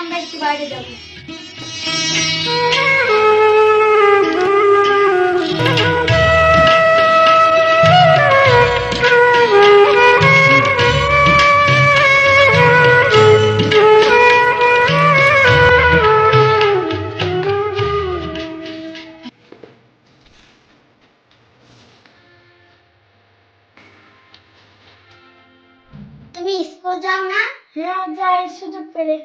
আমরা একটু বাইরে যাব। সুযোগ পেলে।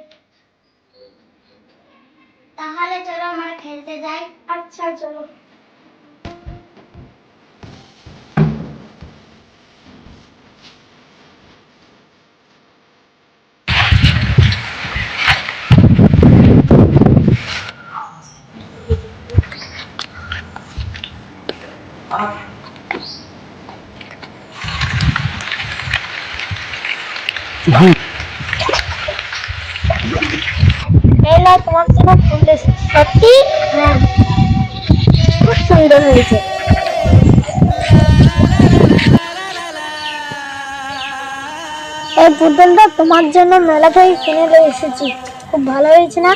তাহলে চলো আমরা খেলতে যাই। আচ্ছা চলো। এই তোমার জন্য ফুল সত্যি? হ্যাঁ। খুব সুন্দর হয়েছে। এই পুতুলটা তোমার জন্য মেলা থেকে কিনে এসেছি। খুব ভালো হয়েছে না?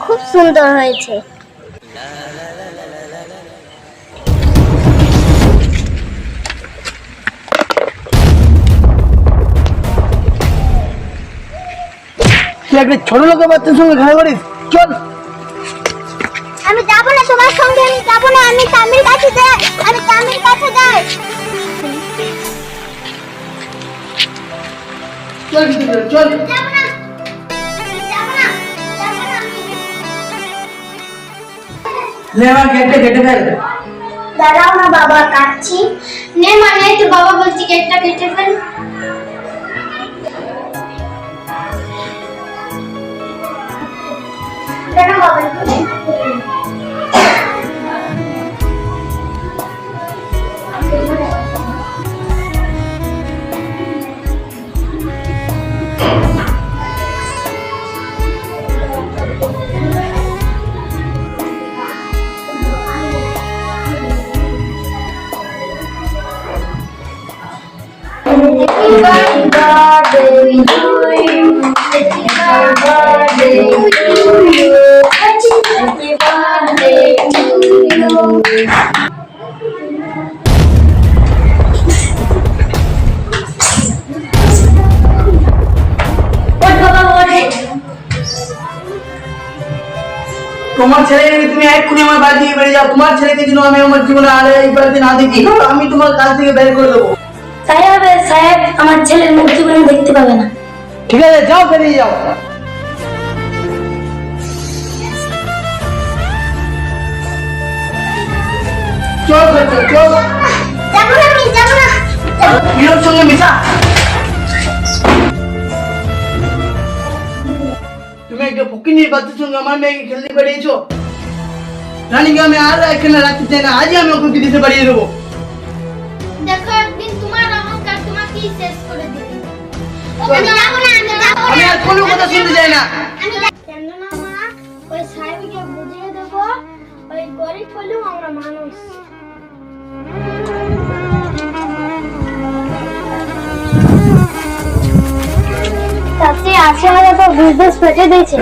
খুব সুন্দর হয়েছে। তুই একটা ছোট লোকের বাচ্চার সঙ্গে খেলা করিস। চল। আমি যাব না তোমার সঙ্গে আমি যাব না আমি তামির কাছে যাই আমি তামির কাছে যাই। চল চল। যাব না যাব না যাব না। লে আমার গেটটা কেটে ফেল দাঁড়াও না বাবা কাটছি। নে মানে তো বাবা বলছি কেকটা কেটে ফেল। তোমার ছেলেকে তুমি এক্ষুনি আমার বাড়ি থেকে বেরিয়ে যাও। তোমার ছেলেকে যেন আমি আমার জীবনে আর এই বাড়িতে না দেখি আমি তোমার কাছ থেকে বের করে দেবো। সাহেব সাহেব আমার ছেলের মুখ জীবনে দেখতে পাবে না। ঠিক আছে যাও বেরিয়ে যাও। চল চল। যাব না আমি যাব না। হিরোর সঙ্গে মিশা তুমি একটা ফকিনির বাচ্চার সঙ্গে আমার মেয়েকে খেলতে পাঠিয়েছো রানীকে আমি আর এখানে রাখতে চাই না আজই আমি ওকে বিদেশে পাঠিয়ে দেবো। দেখো একদিন শেষ করে দিবে। আমি যাব না আমি যাব আমি না। আর কোনো কথা শুনতে চাই না। আমি কেন না। মা ওই সাহেবকে বুঝিয়ে দেবো ওই গরিব হলেও আমরা মানুষ। চাচি আশি হাজার তো বিজনেস ফেটে দিয়েছে।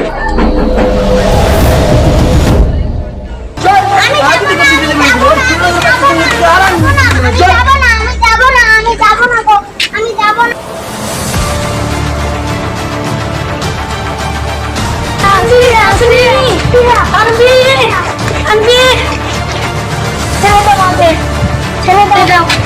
안녕.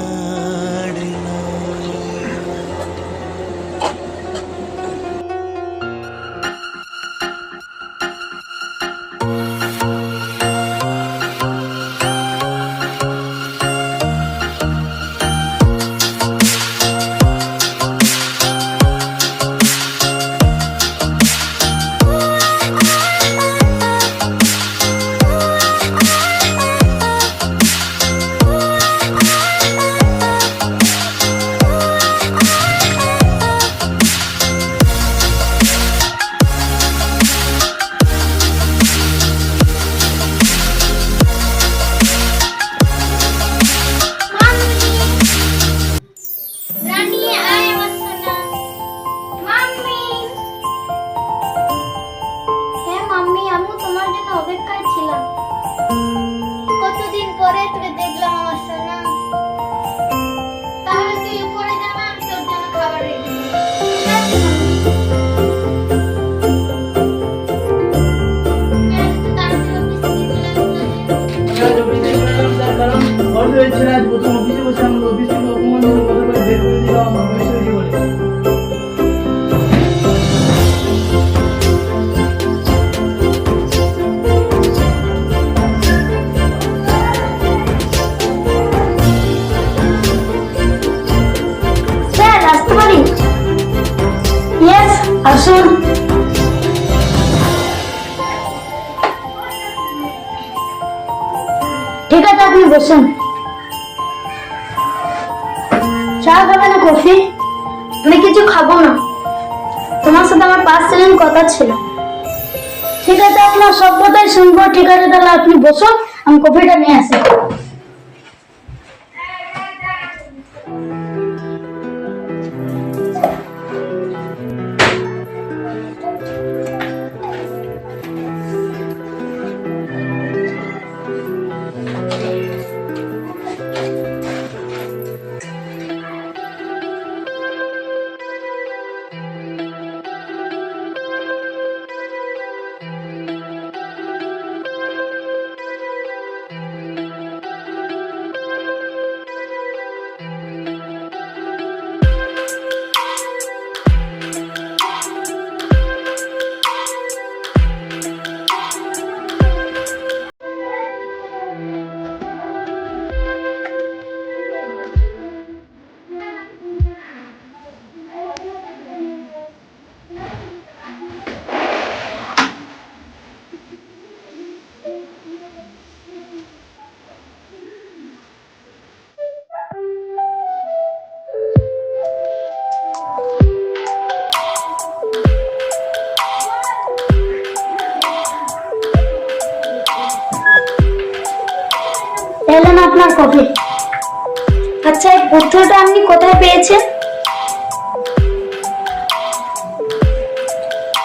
আসুন। ঠিক আছে, আপনি বসুন। চা খাবে না কফি? আমি কিছু খাব না। তোমার সাথে আমার পার্সোনাল কথা ছিল। ঠিক আছে আপনার সব কথাই শুনব। ঠিক আছে, তাহলে আপনি বসুন, আমি কফিটা নিয়ে আসি। আচ্ছা এই পত্রটা আপনি কোথায় পেয়েছেন?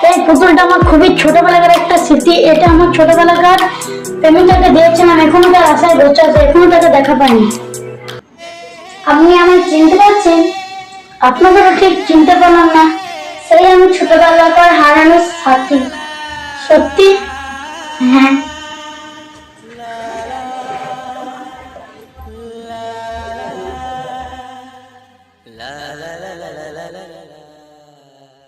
এই পুতুলটা আমার খুবই ছোটবেলাকার একটা স্মৃতি। এটা আমার ছোটবেলাকার দিয়েছিলাম এখনও তার আশায় বসে আছে, এখনও তাকে দেখা পাইনি। আপনি চিনতে পারছেন? আপনাদেরও ঠিক চিনতে পারলাম না। সেই আমি ছোটবেলাকার হারানোর সাথী সত্যি? হ্যাঁ।